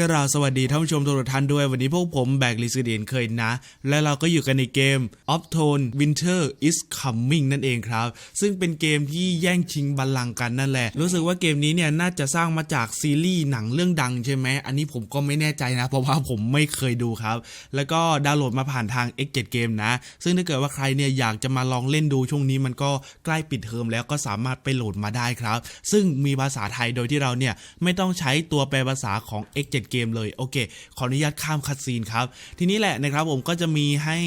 ก็ราสวัสดีท่านผู้ชมทุกท่านด้วยวันนี้พวกผมแบกลิสเดียนเคยนะ และเราก็อยู่กันในเกม Off Tone Winter is Coming นั่นเองครับ ซึ่งเป็นเกมที่แย่งชิงบัลลังก์กันนั่นแหละ รู้สึกว่าเกมนี้เนี่ยน่าจะสร้างมาจากซีรีส์หนังเรื่องดังใช่ไหมอันนี้ผมก็ไม่แน่ใจนะ เพราะว่าผมไม่เคยดูครับ แล้วก็ดาวน์โหลดมาผ่านทาง X7 Game นะ ซึ่งถ้าเกิดว่าใครเนี่ยอยากจะมาลองเล่นดูช่วงนี้มันก็ใกล้ปิดเทอมแล้วก็สามารถไปโหลดมาได้ครับ ซึ่งมีภาษาไทยโดยที่เราเนี่ยไม่ต้องใช้ตัวแปลภาษาของ X7 เกมเลยโอเคขออนุญาตข้ามคัดซีนครับ ทีนี้แหละนะครับผมก็จะมีให้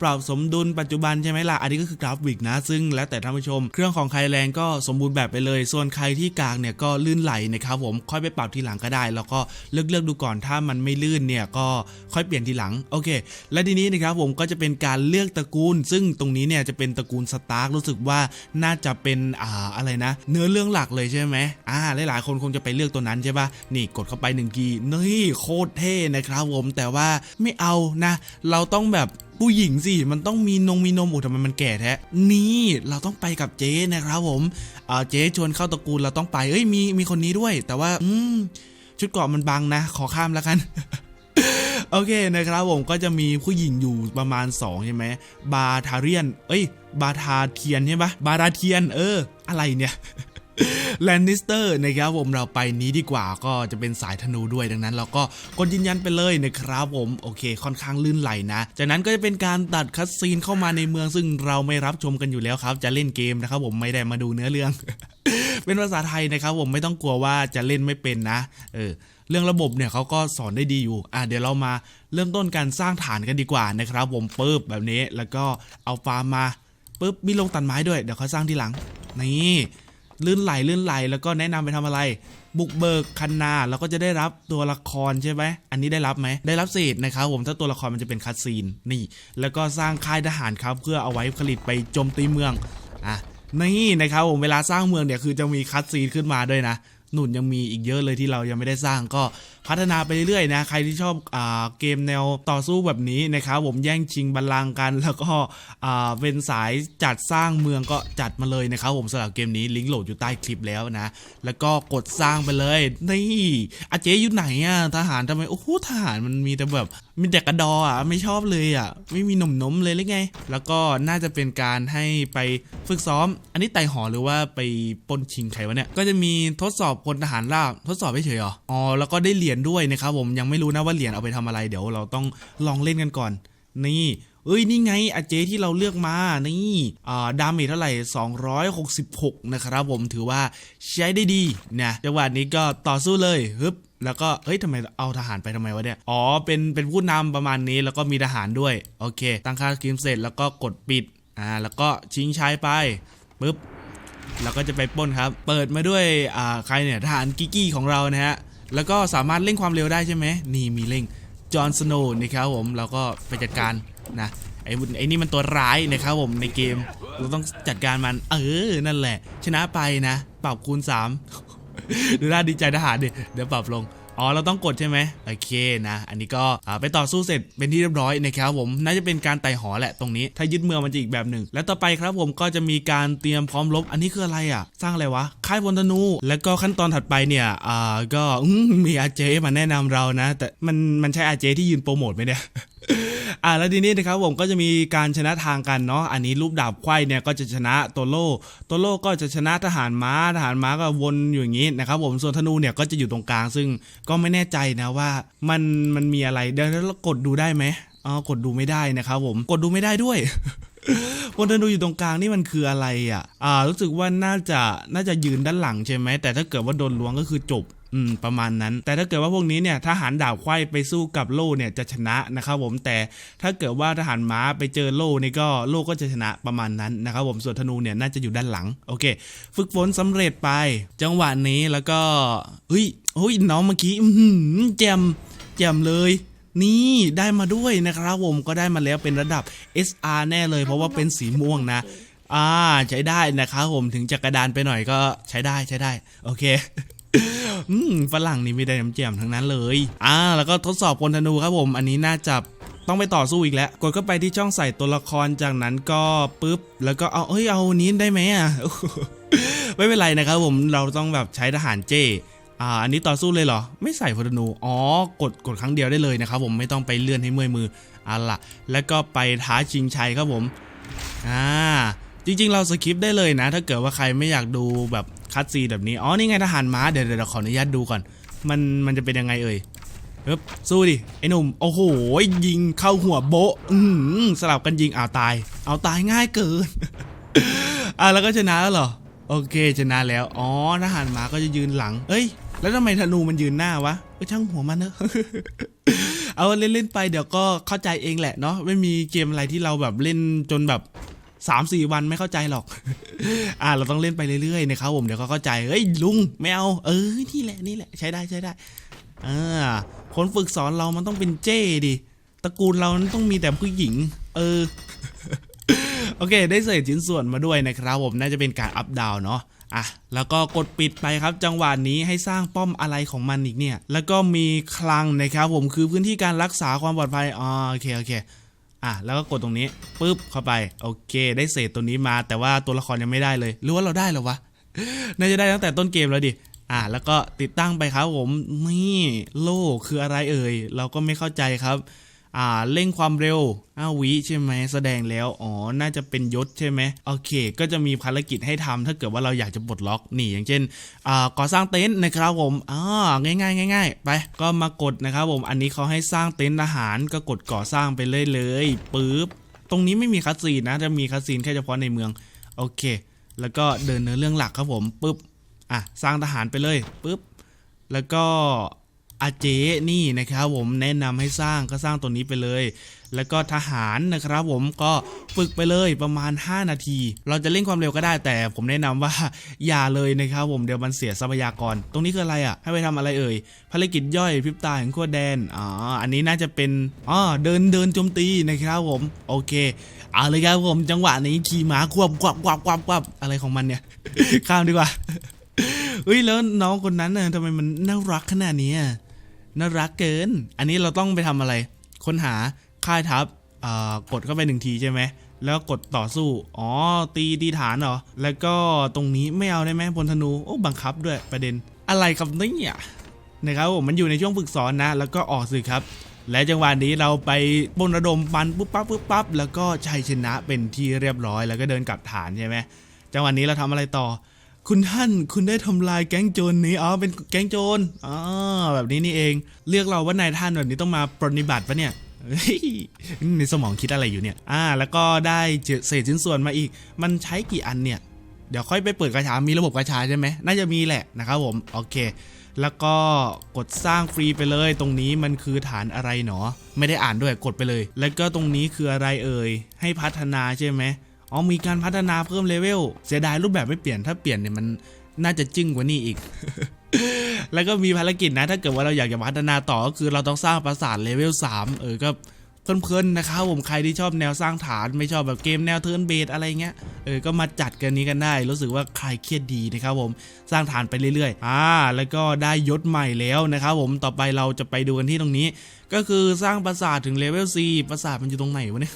ปรับสมดุลปัจจุบันใช่ไหมล่ะ อันนี้ก็คือกราฟิกนะ ซึ่งแล้วแต่ท่านผู้ชม เครื่องของใครแรงก็สมบูรณ์แบบไปเลย ส่วนใครที่กลางเนี่ยก็ลื่นไหลนะครับผม ค่อยไปปรับทีหลังก็ได้ แล้วก็เลือกเลือกดูก่อน ถ้ามันไม่ลื่นเนี่ยก็ค่อยเปลี่ยนทีหลัง โอเค และทีนี้นะครับผมก็จะเป็นการเลือกตระกูล ซึ่งตรงนี้เนี่ยจะเป็นตระกูลสตาร์กรู้สึกว่าน่าจะเป็นอ่าอะไรนะ เนื้อเรื่องหลักเลยใช่ไหมอ่าหลายๆคนคงจะไปเลือกตัวนั้นใช่ปะนี่กดเข้าไปหนึ่งทีนี่โคตรเท่นะครับผมแต่ว่าไม่เอานะ เราต้องแบบ ผู้หญิงสิ มันต้องมีนงมีนมอุยทำไมมันแก่แท้นี่เราต้องไปกับเจ๊นะครับผมอ่าเจ๊ชวนเข้าตระกูลเราต้องไปเอ้ยมีมีคนนี้ด้วย แต่ว่าอืมชุดเกราะมันบังนะ ขอข้ามแล้วกันโอเคนะครับผมก็จะมีผู้หญิงอยู่ประมาณ 2 ใช่ไหมบาทาเรียน เอ้ย บาทาเทียนใช่ปะบาทาเทียน เออ อะไรเนี่ย แลนนิสเตอร์นะครับผมเราไปนี้ดีกว่าก็จะเป็นสายธนูด้วยดังนั้น เราก็กดยืนยันไปเลยนะครับผมโอเค ค่อนข้างลื่นไหลนะ จากนั้นก็จะเป็นการตัดคัดซีนเข้ามาในเมืองซึ่งเราไม่รับชมกันอยู่แล้วครับ จะเล่นเกมนะครับผมไม่ได้มาดูเนื้อเรื่อง เป็นภาษาไทยนะครับผมไม่ต้องกลัวว่าจะเล่นไม่เป็นนะ เออเรื่องระบบเนี่ยเขาก็สอนได้ดีอยู่ อะเดี๋ยวเรามาเริ่มต้นการสร้างฐานกันดีกว่านะครับ ผมปึ๊บแบบนี้แล้วก็เอาฟาร์มมาปึ๊บมีลงตัดไม้ด้วยเดี๋ยวเขาสร้างทีหลังนี่ ลื่นไหลลื่นไหลแล้วก็แนะนำไปทำอะไร บุกเบิกคันนาแล้วก็จะได้รับตัวละครใช่ไหมอันนี้ได้รับไหมได้รับเศษนะครับผมถ้าตัวละครมันจะเป็นคัดซีนนี่ แล้วก็สร้างค่ายทหารครับเพื่อเอาไว้ผลิตไปโจมตีเมืองอะนี่นะครับผมเวลาสร้างเมืองเนี่ยคือจะมีคัดซีนขึ้นมาด้วยนะหนุนยังมีอีกเยอะเลยที่เรายังไม่ได้สร้างก็ พัฒนาไปเรื่อยๆนะใครที่ชอบอ่าเกมแนวต่อสู้แบบนี้นะครับผมแย่งชิงบัลลังก์กันแล้วก็อ่าเป็นสายจัดสร้างเมืองก็จัดมาเลยนะครับผมสำหรับเกมนี้ลิงก์โหลดอยู่ใต้คลิปแล้วนะ แล้วก็กดสร้างไปเลยนี่อาเจอยู่ไหนอะทหารทำไมโอ้โหทหารมันมีแต่แบบมีแต่กระดออะไม่ชอบเลยอะไม่มีหนมนมๆเลยหรือไง แล้วก็น่าจะเป็นการให้ไปฝึกซ้อม อันนี้ไต่หอหรือว่าไปปนชิงใครวะเนี่ยก็จะมีทดสอบพลทหารราบทดสอบเฉยๆเหรออ๋อแล้วก็ได้เหรียญด้วยนะครับผมยังไม่รู้นะว่าเหรียญเอาไปทำอะไรเดี๋ยวเราต้องลองเล่นกันก่อน นี่เอ้ยนี่ไงอาเจที่เราเลือกมา นี่อ่าดาเมจเท่าไหร่ 266 นะครับผมถือว่าใช้ได้ดีนะจังหวะนี้ก็ต่อสู้เลยฮึบแล้วก็เฮ้ยทำไมเอาทหารไปทำไมวะเนี่ย อ๋อ เป็นเป็นผู้นำประมาณนี้แล้วก็มีทหารด้วย โอเค ตั้งค่าสกิมเสร็จแล้วก็กดปิด อ่า แล้วก็ชิงใช้ไปปึ๊บเราก็จะไปป้นครับ เปิดมาด้วย อ่า ใครเนี่ย ทหารกิกกี้ของเรานะฮะ แล้วก็สามารถเร่งความเร็วได้ใช่ไหมนี่มีเร่งจอห์นสโนว์นะครับผมเราก็ไปจัดการนะไอ้ไอ้นี่มันตัวร้ายนะครับผมในเกมเราต้องจัดการมัน เออนั่นแหละ ชนะไปนะ ปรับคูณ 3 ดูน่าดีใจทหารดิเดี๋ยวปรับลง อ๋อเราต้องกดใช่ไหมโอเคนะ อันนี้ก็ไปต่อสู้เสร็จเป็นที่เรียบร้อยนะครับผมน่าจะเป็นการไต่หอแหละตรงนี้ ถ้ายึดเมืองมันจะอีกแบบหนึ่ง และต่อไปครับผมก็จะมีการเตรียมพร้อมรบอันนี้คืออะไรอะ สร้างอะไรวะค่ายพลธนู แล้วก็ขั้นตอนถัดไปเนี่ยอ่าก็มีอาเจมาแนะนำเรานะ แต่มันมันใช่อาเจที่ยืนโปรโมทไหมเนี่ย อ่าแล้วทีนี้นะครับผมก็จะมีการชนะทางกันเนาะอันนี้รูปดาบไขว้เนี่ยก็จะชนะตัวโล่ตัวโลก็จะชนะทหารม้าทหารม้าก็วนอยู่อย่างนี้นะครับผมส่วนธนูเนี่ยก็จะอยู่ตรงกลาง ซึ่งก็ไม่แน่ใจนะว่ามันมันมีอะไรเดี๋ยวเรากดดูได้ไหมอ๋อกดดูไม่ได้นะครับผมกดดูไม่ได้ด้วยบนธนูอยู่ตรงกลางนี่มันคืออะไรอะ อ่า รู้สึกว่าน่าจะน่าจะยืนด้านหลังใช่ไหม แต่ถ้าเกิดว่าโดนล้วงก็คือจบ อืมประมาณนั้น แต่ถ้าเกิดว่าพวกนี้เนี่ยทหารดาบไขว้ไปสู้กับโล่เนี่ยจะชนะนะครับผมแต่ถ้าเกิดว่าทหารม้าไปเจอโล่นี่ก็โล่ก็จะชนะประมาณนั้นนะครับผมส่วนธนูเนี่ยน่าจะอยู่ด้านหลังโอเค ฝึกฝนสำเร็จไป จังหวะนี้แล้วก็เฮ้ยเฮ้ยน้องเมื่อกี้แจมแจมเลยนี่ได้มาด้วยนะครับผมก็ได้มาแล้วเป็นระดับ SR แน่เลย เพราะว่าเป็นสีม่วงนะอ่าใช้ได้นะครับผมถึงจะกระดานไปหน่อยก็ใช้ได้ใช้ได้ โอเค อืมฝรั่งนี่ไม่ได้น้ำแจ่มทั้งนั้นเลย อ่า แล้วก็ทดสอบพลธนูครับผม อันนี้น่าจะต้องไปต่อสู้อีกแล้ว กดเข้าไปที่ช่องใส่ตัวละครจากนั้นก็ปุ๊บ แล้วก็เอาเอ้ยเอานี้ได้ไหมอะ ไม่เป็นไรนะครับผมเราต้องแบบใช้ทหารเจอ่าอันนี้ต่อสู้เลยเหรอ ไม่ใส่พลธนูอ๋อกดกดครั้งเดียวได้เลยนะครับผมไม่ต้องไปเลื่อนให้เมื่อยมือเอาล่ะ แล้วก็ไปท้าชิงชัยครับผมอ่าจริงๆ เราสคิปได้เลยนะ ถ้าเกิดว่าใครไม่อยากดูแบบ คัดซีแบบนี้ อ๋อ นี่ไงทหารม้า เดี๋ยวเดี๋ยวขออนุญาตดูก่อน มันมันจะเป็นยังไงเอ่ยเฮึบสู้ดิ ไอ้หนุ่ม โอ้โห ยิงเข้าหัวโบะอือหือสลับกันยิงเอาวตาย เอาตายง่ายเกิน อะแล้วก็ชนะแล้วเหรอ โอเคชนะแล้ว อ๋อ ทหารม้าก็จะยืนหลัง เอ้ย แล้วทำไมธนูมันยืนหน้าวะเออช่างหัวมันเนอะเอาเล่นๆไปเดี๋ยวก็เข้าใจเองแหละเนาะไม่มีเกมอะไรที่เราแบบเล่นจนแบบ สามสี่วันไม่เข้าใจหรอก อ่า เราต้องเล่นไปเรื่อยๆนะครับผมเดี๋ยวก็เข้าใจเฮ้ยลุงไม่เอาเออนี่แหละนี่แหละใช้ได้ใช้ได้อ่าคนฝึกสอนเรามันต้องเป็นเจ้ดิตระกูลเรานั้นต้องมีแต่ผู้หญิง เออโอเค ได้เศษชิ้นส่วนมาด้วยนะครับผมน่าจะเป็นการอัพดาวเนาะอะแล้วก็กดปิดไปครับ จังหวะนี้ให้สร้างป้อมอะไรของมันอีกเนี่ย แล้วก็มีคลังนะครับผมคือพื้นที่การรักษาความปลอดภัยอ๋อโอเคโอเค อะแล้วก็กดตรงนี้ปึ๊บเข้าไปโอเค ได้เศษตัวนี้มา แต่ว่าตัวละครยังไม่ได้เลยหรือว่าเราได้แล้ววะน่าจะได้ตั้งแต่ต้นเกมแล้วดิอะแล้วก็ติดตั้งไปครับผมนี่โล่คืออะไรเอ่ยเราก็ไม่เข้าใจครับ อ่าเร่งความเร็วอ้าวิใช่ไหมแสดงแล้วอ๋อน่าจะเป็นยศใช่ไหมโอเค ก็จะมีภารกิจให้ทำถ้าเกิดว่าเราอยากจะปลดล็อกนี่อย่างเช่นอ่าก่อสร้างเต็นท์นะครับผมอ่าง่ายง่ายๆง่ายๆไปก็มากดนะครับผมอันนี้เขาให้สร้างเต็นท์อาหารก็กดก่อสร้างไปเลยเลยปึ๊บตรงนี้ไม่มีคัสซีนนะจะมีคัสซีนแค่เฉพาะในเมืองโอเค แล้วก็เดินเนื้อเรื่องหลักครับผมปึ๊บอะสร้างทหารไปเลยปึ๊บแล้วก็ อาเจนี่นะครับผมแนะนำให้สร้างก็สร้างตัวนี้ไปเลย แล้วก็ทหารนะครับผมก็ฝึกไปเลยประมาณ 5 นาที เราจะเล่นความเร็วก็ได้แต่ผมแนะนำว่าอย่าเลยนะครับผมเดี๋ยวมันเสียทรัพยากร ตรงนี้คืออะไรอะ ให้ไปทำอะไรเอ่ยภารกิจย่อยพิบตาแห่งขั้วแดนอ๋ออันนี้น่าจะเป็นอ๋อเดินเดินโจมตีนะครับผมโอเคเอาเลยครับผมจังหวะนี้ขี่ม้าควบควบควบควบควบอะไรของมันเนี่ยข้ามดีกว่าเฮ้ยแล้วน้องคนนั้นน่ะทำไมมันน่ารักขนาดนี้อะ น่ารักเกิน อันนี้เราต้องไปทำอะไร ค้นหาค่ายทัพอ่ากดเข้าไปหนึ่งทีใช่ไหม แล้วกดต่อสู้ อ๋อ ตีดีฐานเหรอ แล้วก็ตรงนี้ไม่เอาได้ไหมพลธนู โอ้ บังคับด้วยประเด็น อะไรครับเนี่ยนะครับผมมันอยู่ในช่วงฝึกสอนนะ แล้วก็ออกสื่อครับ และจังหวะนี้เราไปบนระดมปันปุ๊บปั๊บปุ๊บปั๊บ แล้วก็ชัยชนะเป็นที่เรียบร้อย แล้วก็เดินกลับฐานใช่ไหมจังหวะนี้เราทำอะไรต่อ คุณท่านคุณได้ทำลายแก๊งโจรนี้อ๋อเป็นแก๊งโจรอ๋อแบบนี้นี่เอง เรียกเราว่านายท่านแบบนี้ต้องมาปรนนิบัติปะเนี่ยเฮ้ยในสมองคิดอะไรอยู่เนี่ย อ่า แล้วก็ได้เศษชิ้นส่วนมาอีก มันใช้กี่อันเนี่ย เดี๋ยวค่อยไปเปิดกระชา มีระบบกระชาใช่ไหม น่าจะมีแหละนะครับผม โอเค แล้วก็กดสร้างฟรีไปเลย ตรงนี้มันคือฐานอะไรหนอ ไม่ได้อ่านด้วย กดไปเลย แล้วก็ตรงนี้คืออะไรเอ่ย ให้พัฒนาใช่ไหม อ๋อมีการพัฒนาเพิ่มเลเวลเสียดายรูปแบบไม่เปลี่ยนถ้าเปลี่ยนเนี่ยมันน่าจะจึ้งกว่านี้อีก แล้วก็มีภารกิจนะ ถ้าเกิดว่าเราอยากจะพัฒนาต่อก็คือเราต้องสร้างปราสาทเลเวล3เออก็เพลินๆนะครับผมใครที่ชอบแนวสร้างฐานไม่ชอบแบบเกมแนวเทิร์นเบสอะไรเงี้ยเออก็มาจัดกันนี้กันได้ รู้สึกว่าใครเครียดดีนะครับผมสร้างฐานไปเรื่อยๆอ่าแล้วก็ได้ยศใหม่แล้วนะครับผมต่อไปเราจะไปดูกันที่ตรงนี้ ก็คือสร้างปราสาทถึงเลเวล4ปราสาทมันอยู่ตรงไหนวะเนี่ย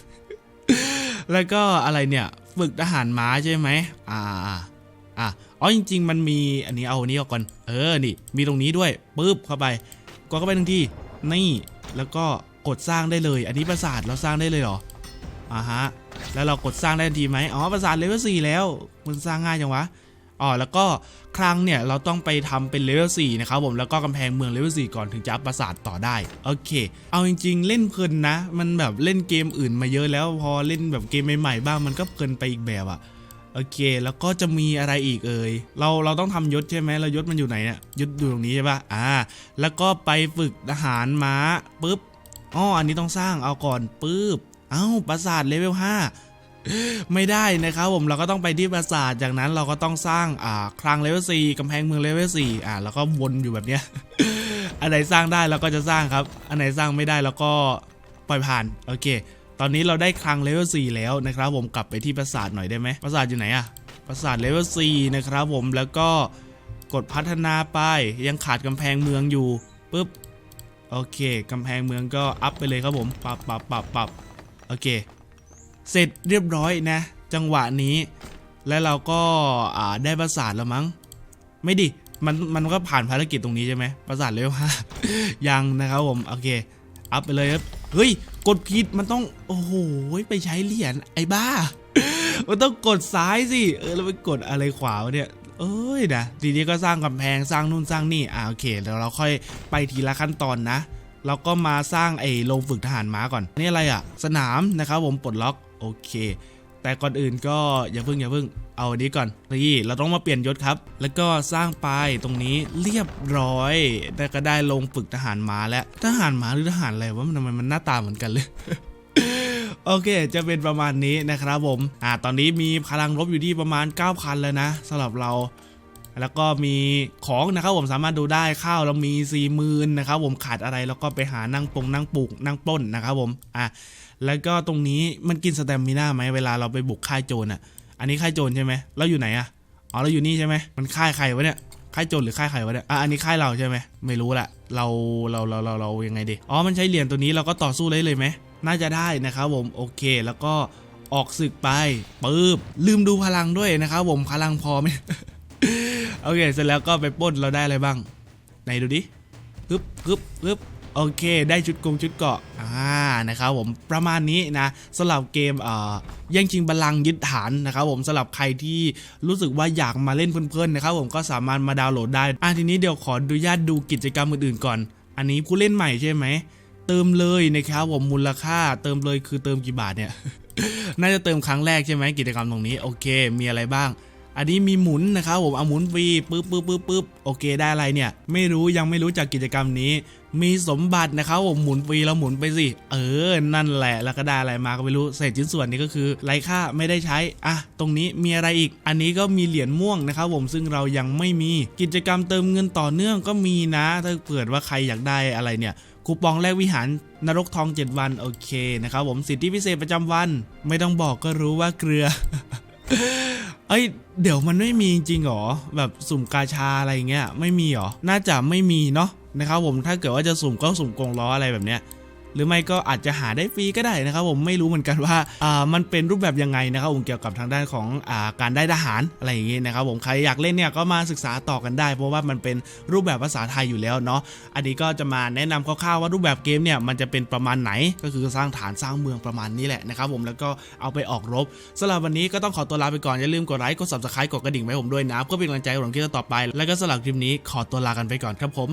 แล้วก็อะไรเนี่ยฝึกทหารม้าใช่ไหมอ่าอะอ๋อจริง ๆ มันมีอันนี้เอาอันนี้ออกก่อนเออนี่ มีตรงนี้ด้วยปึ๊บเข้าไปกดเข้าไปหนึ่งทีนี่แล้วก็กดสร้างได้เลย อันนี้ปราสาทเราสร้างได้เลยเหรออ่าฮะแล้วเรากดสร้างได้ทันทีไหมอ๋อปราสาทเลเวลสี่แล้วมันสร้างง่ายจังวะ อ๋อแล้วก็ครั้งเนี่ยเราต้องไปทำเป็นเลเวล4นะครับผมแล้วก็กำแพงเมืองเลเวล4ก่อนถึงจะอัพปราสาทต่อได้โอเค เอาจริง ๆ เล่นเพลินนะ มันแบบเล่นเกมอื่นมาเยอะแล้วพอเล่นแบบเกมใหม่ๆบ้างมันก็เพลินไปอีกแบบอะโอเค แล้วก็จะมีอะไรอีกเอ่ย เราเราต้องทำยศใช่ไหมเรายศมันอยู่ไหนเนี่ยยศอยู่ตรงนี้ใช่ปะอ่า แล้วก็ไปฝึกทหารม้าปุ๊บอ๋ออันนี้ต้องสร้างเอาก่อนปุ๊บ เอ้าปราสาทเลเวล5 ไม่ได้นะครับผมเราก็ต้องไปที่ปราสาทจากนั้นเราก็ต้องสร้างอ่าคลังเลเวล4กำแพงเมืองเลเวล4อ่าแล้วก็วนอยู่แบบเนี้ยอันไหนสร้างได้เราก็จะสร้างครับ อันไหนสร้างไม่ได้เราก็ปล่อยผ่านโอเค ตอนนี้เราได้คลังเลเวล4แล้วนะครับ ผมกลับไปที่ปราสาทหน่อยได้ไหมปราสาทอยู่ไหนอะปราสาทเลเวล4นะครับผมแล้วก็กดพัฒนาไปยังขาดกำแพงเมืองอยู่ปุ๊บโอเคกำแพงเมืองก็อัพไปเลยครับผมปรับปรับปรับปรับโอเค เสร็จเรียบร้อยนะ จังหวะนี้ และเราก็าได้ปราสาทแล้วมั้ง ไม่ดิมันมันก็ผ่านภารกิจตรงนี้ใช่ไหมประสาทเลเวลห้ายังนะครับผมโอเคอัพไปเลยครับเฮ้ยกดผิดมันต้องโอ้โหไปใช้เหรียญไอ้บ้า มันต้องกดซ้ายสิเออแล้วไปกดอะไรขวาเนี่ยเอ้ยนะทีนี้ก็สร้างกำแพงสร้างนู่นสร้างนี่อ่าโอเคเดี๋ยวเราค่อยไปทีละขั้นตอนนะเราก็มาสร้างไอ้โรงฝึกทหารม้าก่อนนี่อะไรอะ สนามนะครับผมปลดล็อก โอเค แต่ก่อนอื่นก็อย่าเพิ่งอย่าเพิ่งเอาอันนี้ก่อนนี่เราต้องมาเปลี่ยนยศครับ แล้วก็สร้างไปายตรงนี้เรียบร้อยแต่ก็ได้ลงฝึกทหารม้าแล้วทหารม้าหรือทหารอะไรวะมันทำไมมันหน้าตาเหมือนกันเลยโอเค จะเป็นประมาณนี้นะครับผม อ่า ตอนนี้มีพลังรบอยู่ที่ประมาณ 9,000 แล้วนะสำหรับเรา แล้วก็มีของนะครับผมสามารถดูได้ข้าวเรามี4ี่หมื่นนะครับผมขาดอะไรแล้วก็ไปหานั่งปงนั่งปลูกนั่งปล้นนะครับผม อะ แล้วก็ตรงนี้มันกินสแตมมิน่าไหมเวลาเราไปบุกค่ายโจรอะ อันนี้ค่ายโจรใช่ไหมเราอยู่ไหนอะ อ๋อเราอยู่นี่ใช่ไหมมันค่ายใครวะเนี่ย ค่ายโจรหรือค่ายใครวะเนี่ย อะอันนี้ค่ายเราใช่ไหมไม่รู้ละเราเราเราเราเรายังไงดี อ๋อมันใช้เหรียญตัวนี้เราก็ต่อสู้เลยเลยไหม น่าจะได้นะครับผมโอเคแล้วก็ออกศึกไปปึ๊บลืมดูพลังด้วยนะครับผมพลังพอไหมโอเคเสร็จแล้วก็ไปป้นเราได้อะไรบ้างไหนดูดิปึ๊บปึ๊บปึ๊บ โอเคได้ชุดกงชุดเกาะอ่านะครับผมประมาณนี้นะสำหรับเกมเอ่อแย่งชิงบัลลังก์ยึดฐานนะครับผมสำหรับใครที่รู้สึกว่าอยากมาเล่นเพลินๆนะครับผมก็สามารถมาดาวน์โหลดได้อะทีนี้เดี๋ยวขออนุญาตดูกิจกรรมอื่นๆก่อน อันนี้ผู้เล่นใหม่ใช่ไหมเติมเลยนะครับผมมูลค่าเติมเลยคือเติมกี่บาทเนี่ย น่าจะเติมครั้งแรกใช่ไหมกิจกรรมตรงนี้โอเค มีอะไรบ้าง อันนี้มีหมุนนะครับผมเอาหมุนฟรีปึ๊บปึ๊บปึ๊บปึ๊บโอเคได้อะไรเนี่ย ไม่รู้ยังไม่รู้จากกิจกรรมนี้ มีสมบัตินะครับผมหมุนฟรีแล้วหมุนไปสิ เออ นั่นแหละแล้วก็ได้อะไรมาก็ไม่รู้เศษชิ้นส่วนนี้ก็คือไร้ค่าไม่ได้ใช้อะตรงนี้มีอะไรอีก อันนี้ก็มีเหรียญม่วงนะครับผมซึ่งเรายังไม่มีกิจกรรมเติมเงินต่อเนื่องก็มีนะ ถ้าเกิดว่าใครอยากได้อะไรเนี่ยคูปองแลกวิหารนรกทอง 7 วันโอเคนะครับผมสิทธิพิเศษประจำวัน ไม่ต้องบอกก็รู้ว่าเกลือเอ้ยเดี๋ยวมันไม่มีจริงหรอแบบสุ่มกาชาอะไรเงี้ยไม่มีหรอ น่าจะไม่มีเนาะ นะครับผมถ้าเกิดว่าจะสุ่มก็สุ่มกงล้ออะไรแบบเนี้ยหรือไม่ก็อาจจะหาได้ฟรีก็ได้นะครับผมไม่รู้เหมือนกันว่าอ่ามันเป็นรูปแบบยังไงนะครับผมเกี่ยวกับทางด้านของอ่าการได้ทหารอะไรอย่างงี้นะครับผมใครอยากเล่นเนี่ยก็มาศึกษาต่อกันได้ เพราะว่ามันเป็นรูปแบบภาษาไทยอยู่แล้วเนาะอันนี้ก็จะมาแนะนำคร่าวๆว่ารูปแบบเกมเนี่ยมันจะเป็นประมาณไหน ก็คือสร้างฐานสร้างเมืองประมาณนี้แหละนะครับผมแล้วก็เอาไปออกรบสำหรับวันนี้ก็ต้องขอตัวลาไปก่อนอย่าลืมกดไลค์กด subscribe กดกระดิ่งไว้ผมด้วยนะเพื่อเป็นกำลังใจให้ผมคลิปต่อไป แล้วก็สำหรับคลิปนี้ขอตัวลากันไปก่อนครับผม